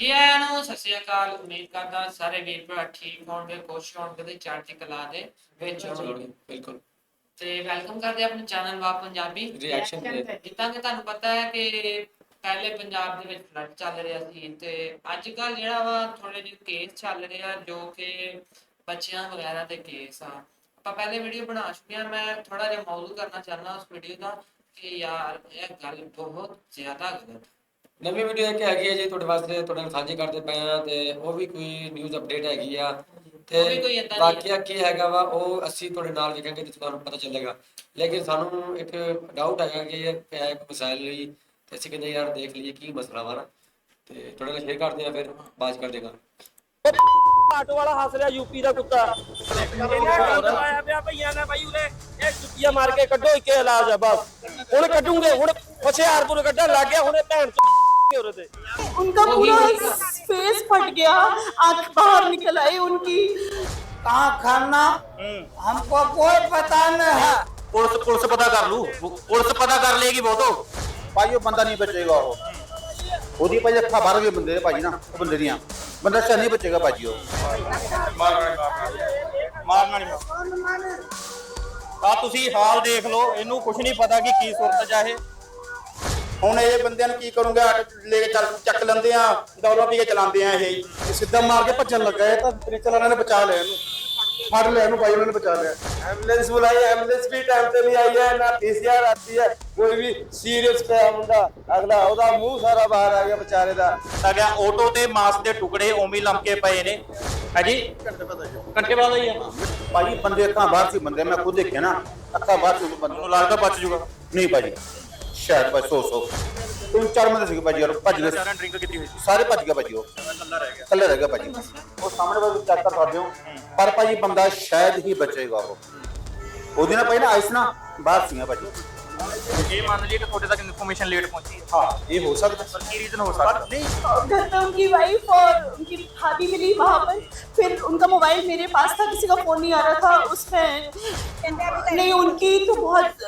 ਜੀ ਆਇਆਂ ਨੂੰ ਸਤਿ ਸ਼੍ਰੀ ਅਕਾਲ ਉਮੀਦ ਕਰਦਾ ਸਾਰੇ ਵੀਰ ਭਰਾ ਠੀਕ ਹੋਣਗੇ ਖੁਸ਼ ਹੋਣਗੇ ਤੇ ਚੜ੍ਹਦੀ ਕਲਾ ਦੇ ਵਿੱਚ ਹੋਣਗੇ। ਬਿਲਕੁਲ। ਤੇ ਵੈਲਕਮ ਕਰਦੇ ਆਪਣੇ ਚੈਨਲ ਵਾ ਪੰਜਾਬੀ। ਰਿਐਕਸ਼ਨ ਜਿੱਦਾਂ ਕਿ ਤੁਹਾਨੂੰ ਪਤਾ ਹੈ ਕਿ ਪਹਿਲੇ ਪੰਜਾਬ ਦੇ ਵਿੱਚ ਫਲੱਡ ਚੱਲ ਰਿਹਾ ਸੀ ਤੇ ਅੱਜ ਕੱਲ ਜਿਹੜਾ ਵਾ ਥੋੜੇ ਜਿਹੇ ਕੇਸ ਚੱਲ ਰਹੇ ਆ ਜੋ ਕਿ ਬੱਚਿਆਂ ਵਗੈਰਾ ਦੇ ਕੇਸ ਆ। ਆਪਾਂ ਪਹਿਲੇ ਵੀਡੀਓ ਬਣਾ ਚੁੱਕੇ ਆ ਮੈਂ ਥੋੜਾ ਜਿਹਾ ਮੌਜੂ ਕਰਨਾ ਚਾਹੁੰਦਾ ਉਸ ਵੀਡੀਓ ਦਾ ਕਿ ਯਾਰ ਇਹ ਗੱਲ ਬਹੁਤ ਜ਼ਿਆਦਾ ਗਲਤ ਨਵੀਂ ਵੀਡੀਓ ਇੱਕ ਹੈਗੀ ਹੈ ਜੀ ਤੁਹਾਡੇ ਵਾਸਤੇ ਤੁਹਾਡੇ ਨਾਲ ਸਾਂਝੀ ਕਰਦੇ ਪਏ ਆ ਤੇ ਉਹ ਵੀ ਕੋਈ ਨਿਊਜ਼ ਅਪਡੇਟ ਹੈਗੀ ਆ। ਉਹ ਵੀ ਕੋਈ ਤੇ ਏਦਾਂ ਦੀ ਬਾਕੀ ਕੀ ਹੈਗਾ ਵਾ ਉਹ ਅਸੀਂ ਤੁਹਾਡੇ ਨਾਲ ਵੇਖਾਂਗੇ ਤੇ ਤੁਹਾਨੂੰ ਪਤਾ ਚੱਲੇਗਾ। ਲੇਕਿਨ ਸਾਨੂੰ ਇੱਕ ਡਾਊਟ ਹੈਗਾ ਕਿ ਇਹ ਪਿਆ ਇੱਕ ਮਸਾਇਲ ਲਈ ਤੇ ਅਸੀਂ ਕਹਿੰਦੇ ਯਾਰ ਦੇਖ ਲਈਏ ਕੀ ਮਸਲਾ ਵਾ ਨਾ। ਤੇ ਤੁਹਾਡੇ ਨਾਲ ਸ਼ੇਅਰ ਕਰਦੇ ਆ ਫਿਰ ਬਾਤ ਕਰ ਦੇਗਾ ਆਟੋ ਵਾਲਾ ਹੱਸ ਰਿਹਾ ਯੂਪੀ ਦਾ ਕੁੱਤਾ। ਇਹਨਾਂ ਗੰਦ ਪਾਇਆ ਪਿਆ ਭਈਆਂ ਨੇ ਬਾਈ ਉਰੇ ਇਹ ਜੁੱਤੀਆਂ ਮਾਰ ਕੇ ਕੱਢੋ ਇੱਕੇ ਇਲਾਜ ਆ ਬਸ। ਹੁਣ ਕੱਢੂਗੇ ਹੁਣ ਹੁਸ਼ਿਆਰਪੁਰ ਕੱਢਣ ਲੱਗ ਗਿਆ ਹੁਣੇ ਭੈਣ ਚੋ ਉਰੇ ਤੇ उनका पूरा फेस फट गया आंख बाहर निकल आई उनकी कहाँ खाना हमको कोई पता नहीं है ਪੁਲਿਸ ਪੁਲਿਸ ਪਤਾ ਕਰ ਲੂ ਪੁਲਿਸ ਪਤਾ ਕਰ ਲੇਗੀ ਬਹੁਤੋ ਭਾਈ ਉਹ ਬੰਦਾ ਨਹੀਂ ਬਚੇਗਾ ਉਹ ਉਹਦੀ ਭਾਈ ਅੱਖਾਂ ਬਾਹਰ ਵੀ ਬੰਦੇ ਦੇ ਭਾਜੀ ਨਾ ਉਹ ਬੰਦੇ ਦੀਆਂ ਬੰਦਾ ਸ਼ਾ ਨਹੀਂ ਬਚੇਗਾ ਭਾਜੀ ਉਹ ਮਾਰਨਾ ਨਹੀਂ ਆ ਤੁਸੀਂ ਹਾਲ ਦੇਖ ਲਓ ਇਹਨੂੰ ਕੁਝ ਨਹੀਂ ਪਤਾ ਕਿ ਕੀ ਸੁਰਤ ਚਾਹੇ ਹੁਣ ਇਹ ਬੰਦਿਆਂ ਨੂੰ ਕੀ ਕਰੂੰਗਾ? ਲੈ ਕੇ ਚੱਕ ਲੈਂਦੇ ਆ ਦੌਰਾ ਪੀ ਕੇ ਚਲਾਉਂਦੇ ਆ ਇਹ। ਸਿੱਧਾ ਮਾਰ ਕੇ ਭੱਜਣ ਲੱਗਾ ਇਹ ਤਾਂ ਰਿਕਸ਼ਾ ਵਾਲਿਆਂ ਨੇ ਬਚਾ ਲਿਆ ਇਹਨੂੰ। ਫੜ ਲਿਆ ਇਹਨੂੰ ਭਾਈ ਉਹਨਾਂ ਬਚਾ ਲਿਆ। ਐਂਬੂਲੈਂਸ ਬੁਲਾਈ ਐਂਬੂਲੈਂਸ ਵੀ ਟਾਈਮ ਤੇ ਨਹੀਂ ਆਈ ਹੈ ਨਾ ਪੀਸੀਆਰ ਆਤੀ ਹੈ ਕੋਈ ਵੀ ਸੀਰੀਅਸ ਪਿਆ ਹੁੰਦਾ। ਅਗਲਾ ਉਹਦਾ ਮੂੰਹ ਸਾਰਾ ਬਾਹਰ ਆ ਗਿਆ ਵਿਚਾਰੇ ਦਾ। ਤਾਂ ਗਿਆ ਆਟੋ ਤੇ ਮਾਸ ਦੇ ਟੁਕੜੇ ਓਵੇਂ ਲੰਕੇ ਪਏ ਨੇ। ਹਾਂਜੀ? ਘੰਟੇ ਬਾਅਦ ਆਈ ਘੰਟੇ ਬਾਅਦ ਆਈ ਭਾਈ ਬੰਦੇ ਅੱਖਾਂ ਬਾਹਰ ਸੀ ਬੰਦੇ ਮੈਂ ਖੁਦ ਦੇਖਿਆ ਨਾ ਅੱਖਾਂ ਬਾਹਰ ਸੀ ਬੰਦੇ ਨੂੰ ਲੱਗਦਾ ਬਚ ਜੂਗਾ। ਨਹੀਂ ਭਾਜੀ ਸ਼ਾਇਦ ਭਾਈ ਸੋ ਸੋ ਤਿੰਨ ਚਾਰ ਬੰਦੇ ਸੀਗੇ ਭਾਜੀ ਯਾਰ ਭੱਜ ਗਏ ਸਾਰਿਆਂ ਡਰਿੰਕ ਕੀਤੀ ਹੋਈ ਸੀ ਸਾਰੇ ਭੱਜ ਗਏ ਭਾਜੀ ਉਹ ਇਕੱਲਾ ਰਹਿ ਗਿਆ ਇਕੱਲੇ ਰਹਿ ਗਿਆ ਭਾਜੀ ਉਹ ਸਾਹਮਣੇ ਵਾਲੇ ਚੈੱਕ ਕਰ ਸਕਦੇ ਹੋ ਪਰ ਭਾਜੀ ਬੰਦਾ ਸ਼ਾਇਦ ਹੀ ਬਚੇਗਾ ਉਹ ਉਹਦੀ ਨਾ ਭਾਈ ਨਾ ਆਈਸ ਨਾ ਬਾਹਰ ਸੀਗਾ ਭਾਜੀ ਇਹ ਮੰਨ ਲਈ ਕਿ ਤੁਹਾਡੇ ਤੱਕ ਇਨਫੋਰਮੇਸ਼ਨ ਲੇਟ ਪਹੁੰਚੀ ਹੈ ਹਾਂ ਇਹ ਹੋ ਸਕਦਾ ਪਰ ਕੀ ਰੀਜ਼ਨ ਹੋ ਸਕਦਾ ਨਹੀਂ घर पे उनकी वाइफ और उनकी भाभी मिली वहां पर फिर उनका मोबाइल मेरे पास था किसी का फोन नहीं आ रहा था उसमें नहीं उनकी तो बहुत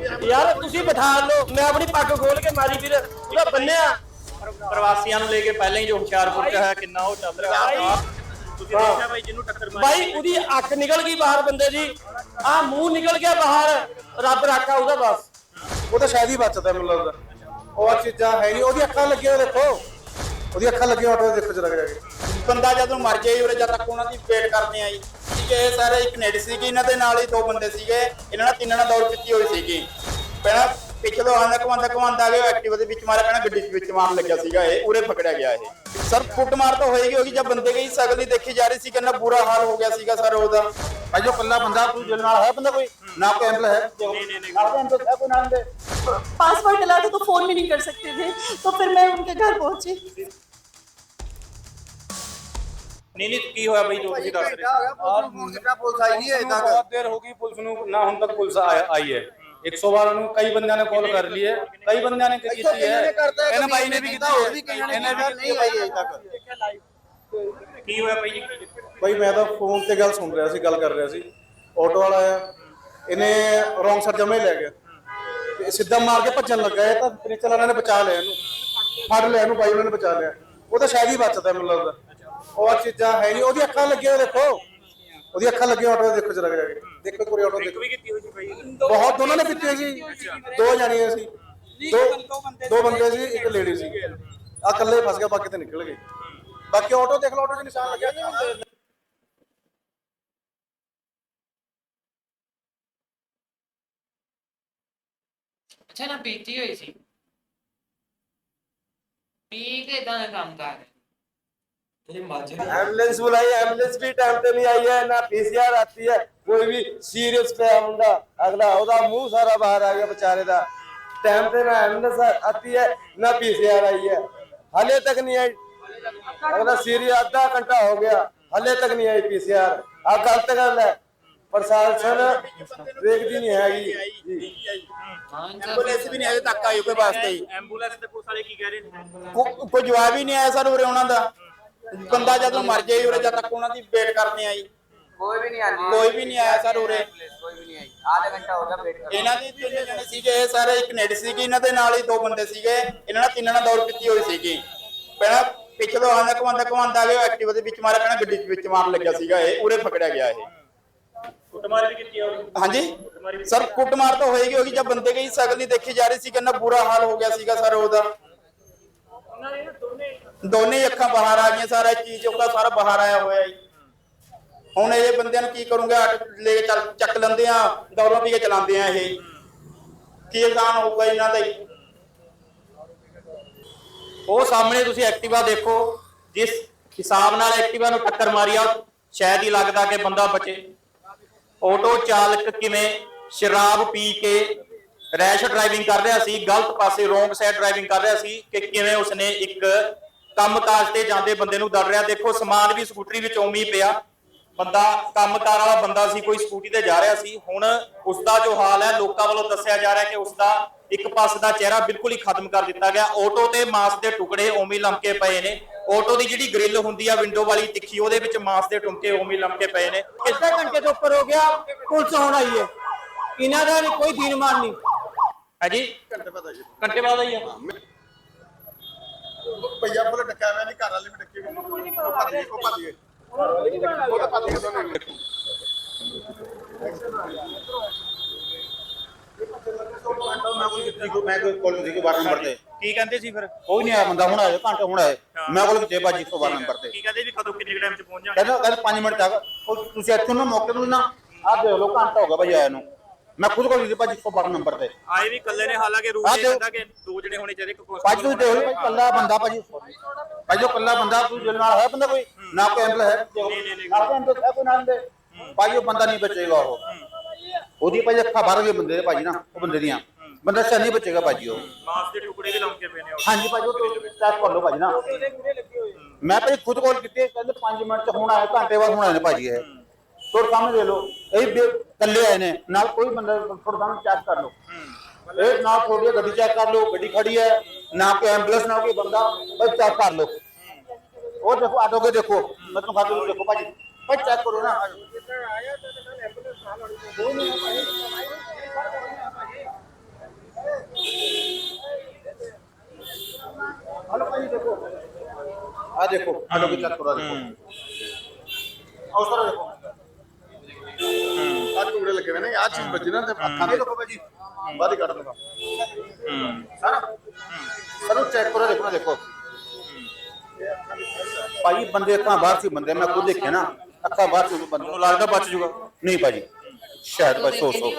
ਯਾਰ ਤੁਸੀਂ ਬਿਠਾ ਲਓ। ਮੈਂ ਆਪਣੀ ਪੱਗ ਖੋਲ ਕੇ ਮਾਰੀ ਵੀਰ। ਉਹਦਾ ਬੰਨਿਆ। ਪ੍ਰਵਾਸੀਆਂ ਨੂੰ ਲੈ ਕੇ ਪਹਿਲਾਂ ਹੀ ਜੋ ਹੁਸ਼ਿਆਰਪੁਰ ਚ ਹੈ ਕਿੰਨਾ ਉਹ ਚੱਲ ਰਿਹਾ। ਤੁਸੀਂ ਦੇਖਿਆ ਬਾਈ ਜਿਹਨੂੰ ਟੱਕਰ ਮਾਰੀ ਭਾਈ ਉਹਦੀ ਅੱਖ ਨਿਕਲ ਗਈ ਬਾਹਰ ਬੰਦੇ ਦੀ। ਆ ਮੂੰਹ ਨਿਕਲ ਗਿਆ ਬਾਹਰ। ਰੱਬ ਰਾਖਾ ਉਹਦਾ ਬਸ। ਉਹ ਤਾਂ ਸ਼ਾਇਦ ਹੀ ਬਚਦਾ ਮੈਨੂੰ ਲੱਗਦਾ। ਉਹ ਚੀਜ਼ਾਂ ਹੈ ਨਹੀਂ। ਉਹਦੀ ਅੱਖਾਂ ਲੱਗੀਆਂ ਦੇਖੋ। ਉਹਦੀ ਅੱਖਾਂ ਲੱਗੀਆਂ ਆਟੋ ਦੇਖੋ ਜਰਾ ਜਾ ਕੇ। ਬੰਦਾ ਜਦੋਂ ਮਰ ਜਾਏ ਉਰੇ ਜਦ ਤੱਕ ਉਹਨਾਂ ਦੀ ਵੇਟ ਕਰਦੇ ਆ ਜੀ। ਠੀਕ ਹੈ ਇਹ ਸਾਰੇ ਇੱਕ ਨੇੜ ਸੀਗੇ ਇਹਨਾਂ ਦੇ ਨਾਲ ਹੀ ਦੋ ਬੰਦੇ ਸੀਗੇ ਇਹਨਾਂ ਨਾਲ ਤਿੰਨਾਂ ਨਾਲ ਦੌੜ ਕੀਤੀ ਹੋਈ ਸੀਗੀ ਪਹਿਲਾਂ ਪਿੱਛੇ ਤੋਂ ਆਂਦਾ ਕਮਾਂਦਾ ਕਮਾਂਦਾ ਆ ਗਿਆ ਐਕਟਿਵਾ ਦੇ ਵਿੱਚ ਮਾਰਿਆ ਪਹਿਲਾਂ ਗੱਡੀ ਦੇ ਵਿੱਚ ਮਾਰਨ ਲੱਗਿਆ ਸੀਗਾ ਇਹ ਉਰੇ ਪਕੜਿਆ ਗਿਆ ਇਹ ਸਰ ਫੁੱਟ ਮਾਰ ਤਾਂ ਹੋਏਗੀ ਹੋਗੀ ਜਦ ਬੰਦੇ ਦੀ ਸ਼ਕਲ ਨਹੀਂ ਦੇਖੀ ਜਾ ਰਹੀ ਸੀ ਕਿੰਨਾ ਬੁਰਾ ਹਾਲ ਹੋ ਗਿਆ ਸੀਗਾ ਸਰ ਉਹਦਾ ਭਾਈ ਜੋ ਕੱਲਾ ਬੰਦਾ ਕੋਈ ਜਲ ਨਾਲ ਹੈ ਬੰਦਾ ਕੋਈ ਨਾ ਕੋਈ ਐਂਬਲ ਹੈ ਨਹੀਂ ਨਹੀਂ ਨਹੀਂ ਨਾਲ ਐਂਬਲ ਹੈ ਕੋਈ ਨਾਲ ਦੇ पासवर्ड डला था तो फोन भी नहीं कर सकते थे तो फिर मैं उनके घर पहुंची ਨਹੀਂ ਨਹੀਂ ਕੀ ਹੋਇਆ ਬਾਈ? ਜੋ ਤੁਸੀਂ ਦੱਸ ਰਹੇ ਪੁਲਿਸ ਆਈ ਨਹੀਂ ਹੈ ਬਹੁਤ ਦੇਰ ਹੋ ਗਈ ਪੁਲਿਸ ਨੂੰ ਨਾ ਹੁਣ ਤੱਕ ਪੁਲਿਸ ਆਈ ਹੈ। 100 ਵਾਰ ਨੂੰ ਕਈ ਬੰਦਿਆਂ ਨੇ ਕਾਲ ਕਰ ਲਈ ਹੈ ਕਈ ਬੰਦਿਆਂ ਨੇ ਕੀਤੀ ਹੈ ਇਹਨਾਂ ਬਾਈ ਨੇ ਵੀ ਕੀਤੀ ਹੈ। ਇਹਨੇ ਵੀ ਨਹੀਂ ਆਈ ਅਜੇ ਤੱਕ। ਕੀ ਹੋਇਆ ਬਾਈ ਜੀ? ਭਾਈ ਮੈਂ ਤਾਂ ਫੋਨ ਤੇ ਗੱਲ ਸੁਣ ਰਿਹਾ ਸੀ ਗੱਲ ਕਰ ਰਿਹਾ ਸੀ। ਆਟੋ ਵਾਲਾ ਆਇਆ ਇਹਨੇ ਰੋਂਗ ਸਾਈਡ ਜਮੇ ਲੈ ਗਿਆ। ਤੇ ਸਿੱਧਾ ਮਾਰ ਕੇ ਭੱਜਣ ਲੱਗਾ ਇਹ ਤਾਂ ਨਾਲ ਇਹਨਾਂ ਨੇ ਬਚਾ ਲਿਆ ਇਹਨੂੰ। ਫੜ ਲਿਆ ਇਹਨੂੰ ਭਾਈ ਉਹਨਾਂ ਨੇ ਬਚਾ ਲਿਆ। ਉਹ ਤਾਂ ਸ਼ਾਇਦ ਹੀ ਬਚਦਾ ਮੈਨੂੰ ਲੱਗਦਾ। ਉਹ ਆਹ ਚੀਜ਼ਾਂ ਹੈ ਨਹੀਂ ਉਹਦੀ ਅੱਖਾਂ ਲੱਗੀਆਂ ਦੇਖੋ। ਉਹਦੀ ਅੱਖਾਂ ਲੱਗੀਆਂ ਆਟੋ ਦੇਖੋ ਜਰਾ ਜਾ ਕੇ। ਦੇਖੋ ਕੋਈ ਆਟੋ ਦੇਖੋ। ਵੀ ਕੀਤੀ ਹੋਈ ਸੀ ਬਾਈ ਬਹੁਤ ਦੋਨਾਂ ਨੇ ਪੀਤੇ ਸੀ। ਦੋ ਜਾਣੀਆਂ ਸੀ। ਦੋ ਦੋ ਬੰਦੇ ਸੀ ਇੱਕ ਲੇਡੀ ਸੀ। ਆ ਇਕੱਲੇ ਫਸ ਗਿਆ ਬਾਕੀ ਤੇ ਨਿਕਲ ਗਏ। ਬਾਕੀ ਆਟੋ ਦੇਖ ਲਓ ਆਟੋ 'ਚ ਨਿਸ਼ਾਨ ਲੱਗਿਆ। ਨਹੀਂ ਅੱਛਾ ਨਾ ਪੀਤੀ ਹੋਈ ਸੀ। ਪੀ ਕੇ ਦਾ ਕੰਮ ਕਰ एम्बुलेंस बुलाई एम्बुलेंस भी टाइम पे नहीं आई है ना पीसीआर आती है कोई भी सीरियस पे मुंडा अगला ਉਹਦਾ ਮੂੰਹ ਸਾਰਾ ਬਾਹਰ ਆ ਗਿਆ ਵਿਚਾਰੇ ਦਾ ਟਾਈਮ ਤੇ ਨਾ ਐਂਬੂਲੈਂਸ ਆਤੀ ਹੈ ਨਾ ਪੀਸੀਆਰ आई है ਹਾਲੇ ਤੱਕ ਨਹੀਂ ਆਈ ਅਗਲਾ ਸੀਰੀਅਸ ਅੱਧਾ ਘੰਟਾ ਹੋ ਗਿਆ ਹਲੇ ਤੱਕ ਨਹੀਂ ਆਈ ਪੀਸੀਆਰ ਆ ਗਲਤ ਗੱਲ ਹੈ ਪ੍ਰਸ਼ਾਸਨ ਵੇਖਦੀ ਨਹੀਂ ਹੈਗੀ ਜੀ ਹਾਂ ਜੀ ਐਂਬੂਲੈਂਸ ਵੀ ਨਹੀਂ ਅਜੇ ਤੱਕ ਆਈ ਕੋਈ ਵਾਸਤੇ ਹੀ ਐਂਬੂਲੈਂਸ ਤੇ ਪੁਲਿਸ ਵਾਲੇ ਕੀ ਕਹਿ ਰਹੇ ਨੇ ਕੋ- ਕੋਈ ਜਵਾਬ ਹੀ ਨਹੀਂ ਆਇਆ ਸਰ ਉਰੇ ਉਹਨਾਂ ਦਾ ਬੰਦਾ ਜਦੋਂ ਮਰ ਜਾਈ ਉਰੇ ਜਦ ਤੱਕ ਉਹਨਾਂ ਦੀ ਵੇਟ ਕਰਦੇ ਆ ਕੋਈ ਵੀ ਨਹੀਂ ਆਇਆ। ਕੋਈ ਵੀ ਨਹੀਂ ਆਇਆ ਸਰ ਉਰੇ। ਕੋਈ ਵੀ ਨਹੀਂ ਆਈ। ਆਧਾ ਘੰਟਾ ਹੋ ਗਿਆ ਵੇਟ ਕਰ ਇਹਨਾਂ ਦੇ ਤਿੰਨ ਜਣੇ ਸੀਗੇ ਸਾਰੇ ਇੱਕ ਨੇੜ ਸੀਗੀ ਇਹਨਾਂ ਦੇ ਨਾਲ ਹੀ ਦੋ ਬੰਦੇ ਸੀਗੇ। ਇਹਨਾਂ ਨਾਲ ਤਿੰਨਾਂ ਨਾਲ ਦੌੜ ਕੀਤੀ ਹੋਈ ਸੀਗੀ। ਪਹਿਲਾਂ ਪਿਛਲੋਂ ਆਂਦਾ ਕਮਾਂਦਾ ਕਮਾਂਦਾ ਗਿਆ ਐਕਟਿਵ ਦੇ ਵਿੱਚ ਮਾਰਿਆ ਕਹਿੰਦਾ ਗੱਡੀ ਦੇ ਵਿੱਚ ਮਾਰ ਲੱਗਿਆ ਸੀਗਾ ਇਹ ਉਰੇ ਪਕੜਿਆ ਗਿਆ ਇਹ। ਕੁੱਟਮਾਰ ਵੀ ਕੀਤੀ ਹੋਣੀ ਹਾਂਜੀ? ਸਰ ਕੁੱਟਮਾਰ ਤਾਂ ਹੋਏਗੀ ਹੋਗੀ ਜਦ ਬੰਦੇ ਕਈ ਸਗਲ ਨਹੀਂ ਦੇਖੀ ਜਾ ਰਹੀ ਸੀ ਕਿੰਨਾ ਬੁਰਾ ਹਾਲ ਹੋ ਗਿਆ ਸੀਗਾ ਸਰ ਉਹਦਾ। ਉਹਨਾਂ ਨੇ ਦੋਨੇ ਅੱਖਾਂ ਬਾਹਰ ਆ ਗਈਆਂ ਸਾਰਾ ਚੀਜ਼ ਉਹਦਾ ਸਾਰਾ ਬਾਹਰ ਆਇਆ ਹੋਇਆ ਜੀ। ਹੁਣ ਇਹ ਬੰਦਿਆਂ ਨੂੰ ਕੀ ਕਰੂੰਗੇ ਲੈ ਕੇ ਚੱਲ, ਚੱਕ ਲੈਂਦੇ ਆ, ਦੌੜਾਂ ਪੀ ਕੇ ਚਲਾਉਂਦੇ ਆ ਇਹ। ਕੀ ਇਲਜ਼ਾਮ ਹੋਊਗਾ ਇਹਨਾਂ ਦਾ ਜੀ? ਉਹ ਸਾਹਮਣੇ ਤੁਸੀਂ ਐਕਟਿਵਾ ਦੇਖੋ, ਜਿਸ ਹਿਸਾਬ ਨਾਲ ਐਕਟਿਵਾ ਨੂੰ ਟੱਕਰ ਮਾਰੀ ਆ, ਸ਼ਾਇਦ ਹੀ ਲੱਗਦਾ ਕਿ ਬੰਦਾ ਬਚੇ। ਆਟੋ ਚਾਲਕ ਕਿਵੇਂ ਸ਼ਰਾਬ ਪੀ ਕੇ ਰੈਸ਼ ਡਰਾਈਵਿੰਗ ਕਰ ਰਿਹਾ ਸੀ, ਗਲਤ ਪਾਸੇ ਰੋਂਗ ਸਾਈਡ ਡਰਾਈਵਿੰਗ ਕਰ ਰਿਹਾ ਸੀ ਕਿ ਕਿਵੇਂ ਉਸਨੇ ਇੱਕ ਕੰਮਕਾਜ ਤੇ ਜਾਂਦੇ ਬੰਦੇ ਨੂੰ ਦੜ ਰਿਹਾ। ਦੇਖੋ ਸਮਾਨ ਵੀ ਸਕੂਟਰੀ ਵਿੱਚ ਹੀ ਪਿਆ। ਬੰਦਾ ਕੰਮਕਾਰ ਵਾਲਾ ਬੰਦਾ ਸੀ ਕੋਈ ਸਕੂਟੀ ਤੇ ਜਾ ਰਿਹਾ ਸੀ। ਹੁਣ ਉਸ ਦਾ ਜੋ ਹਾਲ ਹੈ ਲੋਕਾਂ ਵੱਲੋਂ ਦੱਸਿਆ ਜਾ ਰਿਹਾ ਕਿ ਉਸ ਦਾ ਇੱਕ ਪਾਸੇ ਦਾ ਚਿਹਰਾ ਬਿਲਕੁਲ ਹੀ ਖਤਮ ਕਰ ਦਿੱਤਾ ਗਿਆ। ਆਟੋ ਤੇ ਮਾਂਸ ਦੇ ਟੁਕੜੇ ਹੀ ਲਮਕੇ ਪਏ ਨੇ। ਆਟੋ ਦੀ ਜਿਹੜੀ ਗ੍ਰਿਲ ਹੁੰਦੀ ਆ ਵਿੰਡੋ ਵਾਲੀ ਤਿੱਖੀ ਉਹਦੇ ਵਿੱਚ ਮਾਂਸ ਦੇ ਟੁੰਕੇ ਹੀ ਲਮਕੇ ਪਏ ਨੇ। ਅੱਧੇ ਘੰਟੇ ਤੋਂ ਉੱਪਰ ਹੋ ਗਿਆ ਪੁਲਿਸ ਹੁਣ ਆਈ ਹੈ। ਇਹਨਾਂ ਦਾ ਕੋਈ ਦੀਨ ਮਾਨ ਨਹੀਂ ਹਾਂਜੀ? ਘੰਟੇ ਬਾਅਦ ਆਈ ਘੰਟੇ ਬਾਅਦ ਆਈ ਆ ਭਈਆ ਕੋਲ ਟੱਕਿਆ ਮੈਂ ਨਹੀਂ ਘਰ ਵਾਲੇ ਵੀ ਟੱਕੇ ਉਹ ਭੱਜ ਗਏ ਉਹ ਭੱਜ ਗਏ। ਉਹ ਤਾਂ ਭੱਜ ਗਏ ਦੋਨੇ ਮੈਂ ਕੋਈ ਕੋਲ ਨਹੀਂ ਬਾਰ ਨੰਬਰ ਤੇ ਕੀ ਕਹਿੰਦੇ ਸੀ ਫਿਰ? ਕੋਈ ਨਹੀਂ ਆਇਆ ਬੰਦਾ ਹੁਣ ਆਇਆ ਘੰਟੇ ਹੁਣ ਆਏ ਮੈਂ ਕੋਲ ਕਿਤੇ ਬਾਜੀ 112 ਨੰਬਰ ਤੇ। ਕੀ ਕਹਿੰਦੇ ਵੀ ਕਦੋਂ ਕਿੰਨੇ ਟਾਈਮ ਚ ਪਹੁੰਚ ਜਾਣਾ? ਕਹਿੰਦਾ ਕਹਿੰਦਾ 5 ਮਿੰਟ ਤੱਕ। ਉਹ ਤੁਸੀਂ ਇੱਥੋਂ ਨਾ ਮੌਕੇ ਤੋਂ ਨਾ ਆਹ ਦੇਖ ਲਓ ਘੰਟਾ ਹੋ ਗਿਆ ਭਾਈ ਆਇਆ ਨੂੰ। ਮੈਂ ਖੁਦ ਕੋਲ ਕਿਤੇ ਬਾਜੀ 112 ਨੰਬਰ ਤੇ। ਆਏ ਵੀ ਇਕੱਲੇ ਨੇ ਹਾਲਾਂਕਿ ਰੂਲ ਇਹ। ਕਹਿੰਦਾ ਕਿ ਦੋ ਜਣੇ ਹੋਣੇ ਚਾਹੀਦੇ ਇੱਕ ਭਾਜੀ ਤੁਸੀਂ ਦੇਖ ਲਓ ਭਾਈ ਕੱਲਾ ਬੰਦਾ ਭਾਜੀ। ਭਾਜੀ ਉਹ ਕੱਲਾ ਬੰਦਾ ਕੋਈ ਜਿਹਦੇ ਨਾਲ ਹੈ ਬੰਦਾ ਕੋਈ? ਨਾ ਕੋਈ ਐਂਬਲ ਹੈ। ਨਾ ਕੋਈ ਐਂਬਲ ਹੈ ਕੋਈ ਨਾਲ ਦੇ ਭਾਜੀ ਉਹ ਬੰਦਾ ਨਹੀਂ ਬਚੇਗਾ ਉਹ। ਉਹਦੀ ਭਾਜੀ ਅੱਖਾਂ ਬਾਹਰ ਗਏ ਬੰਦੇ ਦੇ ਭਾਜੀ ਨਾ ਉਹ ਬੰਦੇ ਦੀਆਂ। ਬੰਦਾ ਸ਼ਾ ਨਹੀਂ ਬਚੇਗਾ ਭਾਜੀ ਉਹ। ਮਾਸ ਦੇ ਟੁਕੜੇ ਵੀ ਲਮਕੇ ਪਏ ਨੇ ਹਾਂਜੀ ਭਾਜੀ ਉਹ ਚੈੱਕ ਕਰ ਲਓ ਭਾਜੀ ਨਾ। ਮੈਂ ਭਾਜੀ ਖੁਦ ਕੋਲ ਕੀਤੀ ਕਹਿੰਦੇ 5 ਮਿੰਟ ਚ ਹੁਣ ਆਏ ਘੰਟੇ ਬਾਅਦ ਹੁਣ ਆਏ ਨੇ ਭਾਜੀ ਇਹ। ਤੁਹਾਡੇ ਸਾਹਮਣੇ ਦੇ ਲਓ ਇਹ ਵੀ ਇਕੱਲੇ ਆਏ ਨੇ ਨਾਲ ਕੋਈ ਬੰਦਾ ਤੁਹਾਡੇ ਸਾਹਮਣੇ ਚੈੱਕ ਕਰ ਲਓ ਇਹ ਨਾ ਥੋੜੀ ਗੱਡੀ ਚੈੱਕ ਕਰ ਲਓ ਗੱਡੀ ਖੜੀ ਹੈ ਨਾ ਕੋਈ ਐਂਬੂਲੈਂਸ ਨਾ ਕੋਈ ਬੰਦਾ ਬਸ ਚੈੱਕ ਕਰ ਲਓ ਉਹ ਦੇਖੋ ਆਟੋ ਕੇ ਦੇਖੋ ਮੈਂ ਤੁਹਾਨੂੰ ਖਾਤੇ ਦੇਖੋ ਭਾਜੀ ਬਸ ਚੈੱਕ ਕਰੋ ਨਾ ਹਲੋ ਭਾਜੀ ਦੇਖੋ ਆ ਦੇਖੋ ਆਟੋ ਕੇ ਚੈੱਕ ਕਰੋ ਆ ਚੀਜ਼ ਵੱਜੀ ਨਾ ਤੇ ਅੱਖਾਂ ਦੇ ਦੇਖੋ ਭਾਜੀ ਹੀ ਕੱਢ ਲਗਾ ਸਾਰਾ। ਸਰ ਚੈੱਕ ਕਰੋ ਦੇਖੋ ਦੇਖੋ। ਭਾਈ ਬੰਦੇ ਅੱਖਾਂ ਬਾਹਰ ਸੀ ਬੰਦੇ ਮੈਂ ਖੁਦ ਦੇਖਿਆ ਨਾ ਅੱਖਾਂ ਬਾਹਰ ਸੀ ਬੰਦੇ ਨੂੰ ਲੱਗਦਾ ਬਚ ਜੂਗਾ। ਨਹੀਂ ਭਾਜੀ ਸ਼ਾਇਦ ਭਾਈ ਸੋ ਸੋ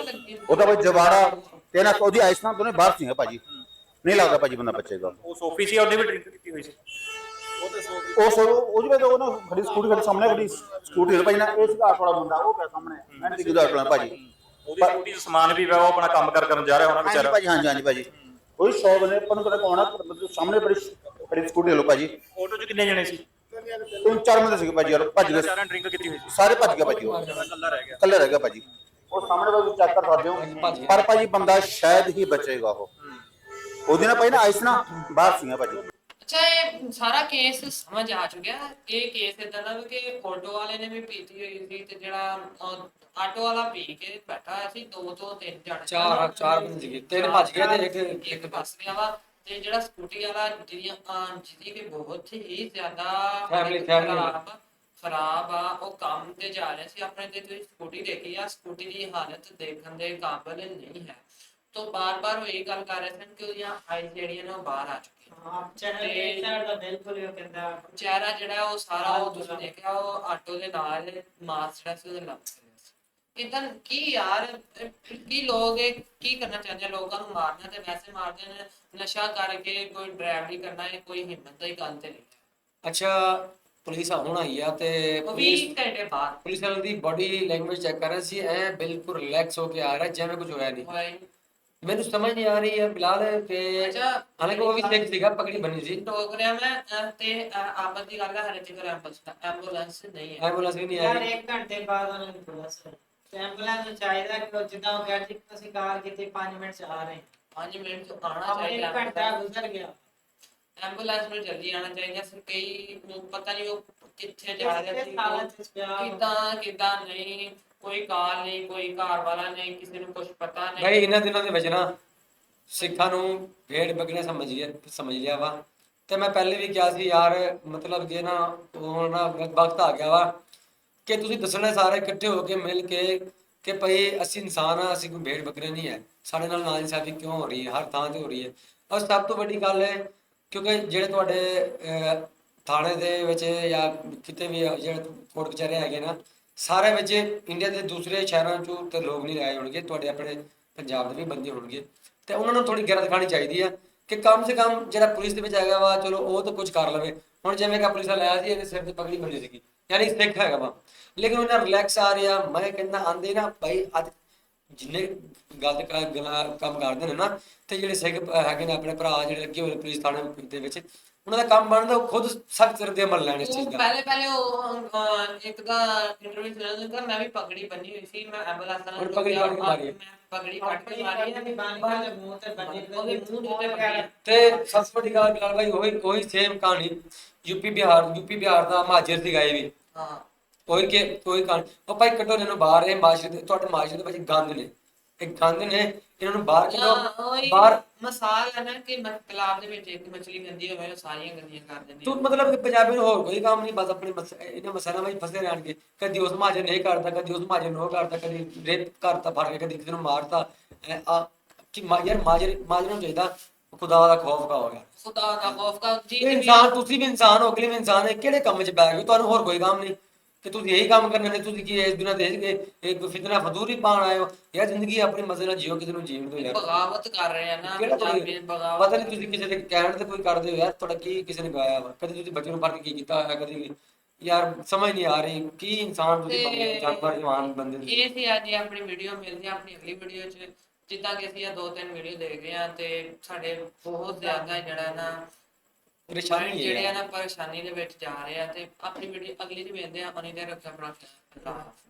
ਉਹਦਾ ਭਾਈ ਜਵਾੜਾ ਤੇ ਨਾ ਉਹਦੀ ਆਇਸ ਨਾਲ ਦੋਨੇ ਬਾਹਰ ਸੀ ਭਾਜੀ। ਨਹੀਂ ਲੱਗਦਾ ਭਾਜੀ ਬੰਦਾ ਬਚੇਗਾ। ਉਹ ਸੋਫੀ ਸੀ ਉਹਨੇ ਵੀ ਡਰਿੰਕ ਕੀਤੀ ਹੋਈ ਸੀ। ਉਹ ਸੋ ਉਹ ਜਿਵੇਂ ਉਹ ਨਾ ਖੜੀ ਸਕੂਟੀ ਖੜੀ ਸਾਹਮਣੇ ਖੜੀ ਸਕੂਟੀ ਦੇ ਭਾਈ ਨਾ ਇਹ ਸੀਗਾ ਆਟੋ ਵਾਲਾ ਮੁੰਡਾ ਉਹ ਪਿਆ ਸਾਹਮਣੇ। ਮੈਂ ਟਿਕ ਦਾ ਆਟੋ ਵਾਲਾ ਭਾਜੀ। ਉਹਦੀ ਸਕੂਟੀ 'ਚ ਸਮਾਨ ਵੀ ਪਿਆ ਉਹ ਆਪਣਾ ਕੰਮ ਕਰ ਕਰਨ ਜਾ ਰਿਹਾ ਹੋਣਾ ਹਾਂਜੀ ਵਿਚਾਰਾ ਭਾਜੀ ਹਾਂਜੀ ਹਾਂਜੀ ਭਾਜੀ। ਉਹੀ 100 ਬੰਦੇ ਆਪਾਂ ਨੂੰ ਪਤਾ ਕੌਣ ਆ? ਪਰ ਮਤਲਬ ਸਾਹਮਣੇ ਬੜੀ ਬੜੀ ਸਕੂਟੀ ਲੋ ਭਾਜੀ। ਆਟੋ 'ਚ ਕਿੰਨੇ ਜਣੇ ਸੀ? ਤਿੰਨ ਚਾਰ ਬੰਦੇ ਸੀਗੇ ਭਾਜੀ ਯਾਰ ਭੱਜ ਗਏ। ਚਾਰਾਂ ਡਰਿੰਕ ਕੀਤੀ ਹੋਈ ਸੀ। ਸਾਰੇ ਭੱਜ ਗਏ ਭਾਜੀ ਉਹ। ਇਕੱਲਾ ਰਹਿ ਗਿਆ। ਇਕੱਲੇ ਰਹਿ ਗਿਆ ਭਾਜੀ। ਉਹ ਸਾਹਮਣੇ ਵਾਲੇ ਚੈੱਕ ਕਰ ਸਕਦੇ ਹੋ। ਪਰ ਭਾਜੀ ਬੰਦਾ ਸ਼ਾਇਦ ਹੀ ਬਚੇਗਾ ਉਹ। ਉਹਦੇ ਨਾਲ ਭਾਈ ਨਾ ਆਈਸ ਨਾ ਬਾਹਰ ਸੀਗਾ ਭਾਜੀ। ਅੱਛਾ ਇਹ ਸਾਰਾ ਕੇਸ ਸਮਝ ਆ ਚੁੱਕਿਆ। ਇਹ ਕੇਸ ਇਦਾਂ ਦਾ ਵੀ ਕਿ ਆਟੋ ਵਾਲੇ ਨੇ ਵੀ ਪੀਤੀ ਹੋਈ ਸੀ ਤੇ ਜਿਹੜਾ ਅਹ, ਆਟੋ ਵਾਲਾ ਪੀ ਕੇ ਬੈਠਾ ਹੋਇਆ ਸੀ ਦੋ ਤੋਂ ਤਿੰਨ ਜਣੇ। ਚਾਰ ਚਾਰ ਬੰਦੇ ਸੀਗੇ। ਤਿੰਨ ਭੱਜ ਗਏ ਤੇ ਇੱਕ ਇੱਕ ਬੱਸ ਗਿਆ ਵਾ। ਤੇ ਜਿਹੜਾ ਸਕੂਟੀ ਵਾਲਾ ਜਿਹਦੀਆਂ ਅਹ, ਜਿਹਦੀ ਕਿ ਬਹੁਤ ਹੀ ਜ਼ਿਆਦਾ Family- family ਖਰਾਬ ਖਰਾਬ ਆ ਉਹ ਕੰਮ ਤੇ ਜਾ ਰਿਹਾ ਸੀ। ਆਪਣੇ ਤੇ ਤੁਸੀਂ ਸਕੂਟੀ ਦੇਖੀ ਆ ਸਕੂਟੀ ਦੀ ਹਾਲਤ ਦੇਖਣ ਦੇ ਕਾਬਿਲ ਨਹੀਂ ਹੈ। ਤੋਂ ਬਾਰ-ਬਾਰ ਉਹ ਇਹ ਗੱਲ ਕਰ ਰਹੇ ਸਨ ਕਿ ਉਹਦੀਆਂ ਆਈਜ਼ ਜਿਹੜੀਆਂ ਨੇ ਉਹ ਬਾਹਰ ਆ ਚੁੱਕੀਆਂ ਤੇ ਚਿਹਰਾ ਜਿਹੜਾ ਉਹ ਸਾਰਾ ਉਹ ਤੁਸੀਂ ਦੇਖਿਆ ਉਹ ਆਟੋ ਦੇ ਨਾਲ ਮਾਸ ਜਿਹੜਾ ਸੀ ਉਹਦੇ ਲੱਗ ਰਿਹਾ ਸੀ ਇਦਾਂ ਕੀ ਯਾਰ ਕੀ ਲੋਕ ਇਹ ਕੀ ਕਰਨਾ ਚਾਹੁੰਦੇ ਆ? ਲੋਕਾਂ ਨੂੰ ਮਾਰਨਾ ਤੇ ਵੈਸੇ ਮਾਰਦੇ ਨੇ ਨਸ਼ਾ ਕਰਕੇ ਕੋਈ ਡਰਾਈਵਰੀ ਕਰਨਾ ਇਹ ਕੋਈ ਹਿੰਮਤ ਦੀ ਗੱਲ ਤੇ ਨਹੀਂ ਹੈ। ਅੱਛਾ ਪੁਲਿਸ ਹੁਣ ਆਈ ਆ ਤੇ ਉਹ ਪੁਲਿਸ 20 ਘੰਟੇ ਬਾਅਦ ਪੁਲਿਸ ਵਾਲੇ ਦੀ ਬਾਡੀ ਲੈਂਗੁਏਜ ਚੈੱਕ ਕਰ ਰਹੇ ਸੀ ਐ ਬਿਲਕੁਲ ਰਿਲੈਕਸ ਹੋ ਕੇ ਆ ਰਿਹਾ ਜਿਵੇਂ ਕੁਝ ਹੋਇਆ ਨਹੀਂ ਹੋਇਆ ਹੀ। ਮੈਨੂੰ ਸਮਝ ਨਹੀਂ ਆ ਰਹੀ ਹੈ ਬਿਲਾਲ ਅੱਛਾ। ਹਾਲਾਂਕਿ ਉਹ ਵੀ ਸਿੱਖ ਸੀਗਾ ਪਗੜੀ ਬੰਨੀ ਸੀ। ਟੋਕ ਰਿਹਾ ਮੈਂ ਅਹ, ਤੇ ਆਮਦ ਦੀ ਗੱਲ ਹੈ ਹਰੇ ਤੱਕ ਐਂਬੂਲੈਂਸ ਐਂਬੂਲੈਂਸ ਨਹੀਂ ਹੈ। ਐਂਬੂਲੈਂਸ ਵੀ ਨਹੀਂ ਯਾਰ ਆਈ ਇੱਕ ਘੰਟੇ ਬਾਅਦ ਉਹਨਾਂ ਨੂੰ ਪੁਲਿਸ ਐਂਬੂਲੈਂਸ ਨੂੰ ਚਾਹੀਦਾ ਕਿ ਉਹ ਜਿੱਦਾਂ ਉਹ ਕਹਿ ਕਿ ਅਸੀਂ ਕਾਰ ਕੀਤੀ 5 ਮਿੰਟ ਚ ਆ ਰਹੇ 5 ਮਿੰਟ ਚ ਆਣਾ ਹਾਂ ਚਾਹੀਦਾ। ਘੰਟਾ ਗੁਜ਼ਰ ਗਿਆ। ਐਂਬੂਲੈਂਸ ਨੂੰ ਜਲਦੀ ਆਣਾ ਚਾਹੀਦਾ। ਸੀ ਕਈ ਨੂੰ ਪਤਾ ਨਹੀਂ ਉਹ ਕਿੱਥੇ ਜਾ ਰਹੇ ਸੀ। ਕਿਦਾਂ ਕਿਦਾਂ ਨਹੀਂ। ਕੋਈ ਕਾਲ ਨਹੀਂ, ਕੋਈ ਘਰ ਵਾਲਾ ਨਹੀਂ, ਕਿਸੇ ਨੂੰ ਕੁਝ ਪਤਾ ਨਹੀਂ। ਭਾਈ ਇਹਨਾਂ ਦਿਨਾਂ ਦੇ ਵਿੱਚ ਨਾ ਸਿੱਖਾਂ ਨੂੰ ਭੇੜ ਬੱਕਰੀਆਂ ਸਮਝ ਸਮਝ ਲਿਆ ਵਾ। ਤੇ ਮੈਂ ਪਹਿਲੇ ਵੀ ਕਿਹਾ ਸੀ, ਯਾਰ, ਮਤਲਬ ਕਿ ਨਾ ਹੁਣ ਨਾ ਵਕਤ ਆ ਗਿਆ ਵਾ ਕਿ ਤੁਸੀਂ ਦੱਸਣਾ ਸਾਰੇ ਇਕੱਠੇ ਹੋ ਕੇ ਮਿਲ ਕੇ ਕਿ ਭਈ ਅਸੀਂ ਇਨਸਾਨ ਆ, ਅਸੀਂ ਕੋਈ ਭੇੜ ਬੱਕਰੇ ਨਹੀਂ ਹੈ। ਸਾਡੇ ਨਾਲ ਨਾਇਨਸਾਫੀ ਕਿਉਂ ਹੋ ਰਹੀ ਹੈ? ਹਰ ਥਾਂ ਤੇ ਹੋ ਰਹੀ ਹੈ। ਔਰ ਸਭ ਤੋਂ ਵੱਡੀ ਗੱਲ ਹੈ, ਕਿਉਂਕਿ ਜਿਹੜੇ ਤੁਹਾਡੇ ਥਾਣੇ ਦੇ ਵਿੱਚ ਜਾਂ ਕਿਤੇ ਵੀ ਜਿਹੜੇ ਕੋਰਟ ਕਚਹਿਰੇ ਹੈਗੇ ਨਾ ਸਾਰੇ ਵਿੱਚ ਇੰਡੀਆ ਦੇ ਦੂਸਰੇ ਸ਼ਹਿਰਾਂ ਚੋਂ ਤੇ ਲੋਕ ਨਹੀਂ ਆਏ ਹੋਣਗੇ, ਤੁਹਾਡੇ ਆਪਣੇ ਪੰਜਾਬ ਦੇ ਵੀ ਬੰਦੇ ਹੋਣਗੇ। ਤੇ ਉਹਨਾਂ ਨੂੰ ਥੋੜੀ ਗਿਰਦ ਖਾਣੀ ਚਾਹੀਦੀ ਆ ਕਿ ਕਮ ਸੇ ਕਮ ਜਿਹੜਾ ਪੁਲਿਸ ਦੇ ਵਿੱਚ ਹੈਗਾ ਵਾ, ਚਲੋ ਉਹ ਤਾਂ ਕੁਝ ਕਰ ਲਵੇ। ਹੁਣ ਜਿਵੇਂ ਕਿ ਪੁਲਿਸ ਵਾਲਾ ਆਇਆ ਸੀ, ਇਹਦੇ ਸਿਰ ਤੇ ਪਗੜੀ ਬੰਨੀ ਸੀਗੀ, ਯਾਨੀ ਸਿੱਖ ਹੈਗਾ ਵਾ। ਲੇਕਿਨ ਉਹਨਾਂ ਰਿਲੈਕਸ ਆ ਰਿਹਾ, ਮੈਂ ਕਹਿੰਦਾ ਆਂਦੇ ਨਾ, ਭਾਈ, ਅੱਜ ਜਿੰਨੇ ਗਲਤ ਕੰਮ ਕਰਦੇ ਨੇ ਨਾ, ਤੇ ਜਿਹੜੇ ਸਿੱਖ ਹੈਗੇ ਨੇ ਆਪਣੇ ਭਰਾ ਜਿਹੜੇ ਲੱਗੇ ਹੋਏ ਪੁਲਿਸ ਥਾਣੇ ਦੇ ਵਿੱਚ ਉਹਨਾਂ ਦਾ ਕੰਮ ਬਣਦਾ ਉਹ ਖੁਦ ਸਖਤ ਸਿਰ ਦੇ ਅਮਲ ਲੈਣ ਇਸ ਉਹ ਚੀਜ਼ ਦਾ। ਪਹਿਲੇ ਪਹਿਲੇ ਉਹ ਅਹ, ਇੱਕ ਦਾ ਇੰਟਰਵਿਊ ਸੁਣਿਆ ਸੀ ਮੈਂ ਵੀ ਪਗੜੀ ਬੰਨੀ ਹੋਈ ਸੀ ਮੈਂ ਐਂਬੂਲੈਂਸ ਨਾਲ ਪਗੜੀ ਕੱਢ ਕੇ ਮਾਰੀ। ਹੈ। ਮੈਂ ਪਗੜੀ ਕੱਢ ਕੇ ਮਾਰੀ ਹੈ ਦੇ ਮੂੰਹ ਤੇ ਬੰਨੀ ਉਹਦੇ ਮੂੰਹ ਦੇ ਉੱਤੇ ਪਗੜੀ। ਤੇ ਸਭ ਤੋਂ ਵੱਡੀ ਗੱਲ ਬਿਲਾਲ ਭਾਈ ਉਹੀ ਉਹੀ ਸੇਮ ਕਹਾਣੀ ਯੂਪੀ ਬਿਹਾਰ ਯੂਪੀ ਬਿਹਾਰ ਦਾ ਮਹਾਜਰ ਸੀਗਾ ਇਹ ਵੀ। ਹਾਂ। ਉਹੀ ਕਿ ਕੋਈ ਕਹਾਣੀ। ਉਹ ਭਾਈ ਇਹਨਾਂ ਨੂੰ ਬਾਹਰ ਇਹ ਮਾਸ਼ਰੇ ਦੇ ਤੁਹਾਡੇ ਮਾਸ਼ਰੇ ਦੇ ਵਿੱਚ ਗੰਦ ਨੇ। ਇਹ ਗੰਦ ਨੇ ਇਹਨਾਂ ਨੂੰ ਬਾਹਰ ਉਹੀ ਬਾਹਰ ਮਸਾਲ ਹੈ ਨਾ ਕਿ ਮ- ਤਲਾਬ ਦੇ ਵਿੱਚ ਇੱਕ ਮਛਲੀ ਗੰਦੀ ਹੋਵੇ ਉਹ ਸਾਰੀਆਂ ਗੰਦੀਆਂ ਕਰ ਦਿੰਦੀ ਤੂੰ ਮਤਲਬ ਕਿ ਪੰਜਾਬੀ ਨੂੰ ਹੋਰ ਕੋਈ ਕੰਮ ਨਹੀਂ ਬਸ ਆਪਣੇ ਇਹਨਾਂ ਮਸਾਲਾ ਵਿੱਚ ਫਸੇ ਰਹਿਣਗੇ। ਕਦੀ ਉਸ ਮਾਜਰ ਨੇ ਇਹ ਕਰਦਾ ਕਦੀ ਉਸ ਮਾਜਰ ਨੂੰ ਕਰਦਾ ਕਦੀ ਰੇਪ ਕਰਤਾ ਫੜ ਕੇ ਕਦੀ ਕਿਸੇ ਨੂੰ ਮਾਰਤਾ। ਆ ਕਿ ਯਾਰ ਮਾਜਰ ਮਾਜਰ ਨੂੰ ਚਾਹੀਦਾ ਖੁਦਾ ਦਾ ਖੌਫ ਕਾ ਹੋ ਗਿਆ ਖੁਦਾ ਦਾ ਖੌਫ ਕਰ ਜੀ ਇਨਸਾਨ ਤੁਸੀਂ ਵੀ ਇਨਸਾਨ ਹੋ ਅਗਲੇ ਵੀ ਇਨਸਾਨ ਹੈ ਕਿਹੜੇ ਕੰਮ 'ਚ ਪੈ ਗਏ ਤੁਹਾਨੂੰ ਹੋਰ ਕੋਈ ਕੰਮ ਨਹੀਂ। ਕਿ ਤੁਸੀਂ ਇਹੀ ਕੰਮ ਕਰਨੇ ਨੇ ਤੁਸੀਂ ਕੀ ਇਸ ਦੁਨੀਆ ਦੇ ਕੇ ਇੱਕ ਫਿਤਨਾ ਫਦੂਰੀ ਪਾਣ ਆਏ ਹੋ? ਯਾਰ ਜ਼ਿੰਦਗੀ ਆਪਣੀ ਮਜ਼ੇ ਨਾਲ ਜੀਓ ਕਿਸੇ ਨੂੰ ਜੀਣ ਦਿਓ ਯਾਰ ਬਗਾਵਤ ਕਰ ਰਹੇ ਆ ਨਾ ਕਿਹੜਾ ਬਗਾਵਤ ਪਤਾ ਨਹੀਂ ਤੁਸੀਂ ਕਿਸੇ ਦੇ ਕਹਿਣ ਤੇ ਕੋਈ ਕਰਦੇ ਹੋ ਯਾਰ ਤੁਹਾਡਾ ਕੀ ਕਿਸੇ ਨੇ ਗਾਇਆ ਵਾ? ਕਦੇ ਤੁਸੀਂ ਬੱਚੇ ਨੂੰ ਫੜ ਕੇ ਕੀ ਕੀਤਾ ਹੋਇਆ ਕਦੇ ਵੀ? ਯਾਰ ਸਮਝ ਨਹੀਂ ਆ ਰਹੀ ਕੀ ਇਨਸਾਨ ਤੁਸੀਂ ਤੇ- ਜਾਨਵਰ ਜਵਾਨ ਬੰਦੇ। ਇਹ ਸੀ ਅੱਜ ਆਪਣੀ ਵੀਡੀਓ ਮਿਲਦੀ ਆ ਆਪਣੀ ਅਗਲੀ ਵੀਡੀਓ 'ਚ ਜਿੱਦਾਂ ਕਿ ਅਸੀਂ ਇਹ ਦੋ ਤਿੰਨ ਵੀਡੀਓ ਦੇਖ ਰਹੇ ਆ ਤੇ ਸਾਡੇ ਬਹੁਤ ਜ਼ਿਆਦਾ ਜਿਹੜਾ ਨਾ ਪਰੇਸ਼ਾਨੀ ਜਿਹੜੇ ਆ। ਨਾ ਪਰੇਸ਼ਾਨੀ ਦੇ ਵਿੱਚ ਜਾ ਰਹੇ ਆ ਤੇ ਆਪਣੀ ਵੀਡੀਓ ਅਗਲੀ 'ਚ ਵੇਖਦੇ ਆ ਅਨੀ ਦੇ ਰੱਖਿਆ ਆਪਣਾ ਹਾਫਿਜ਼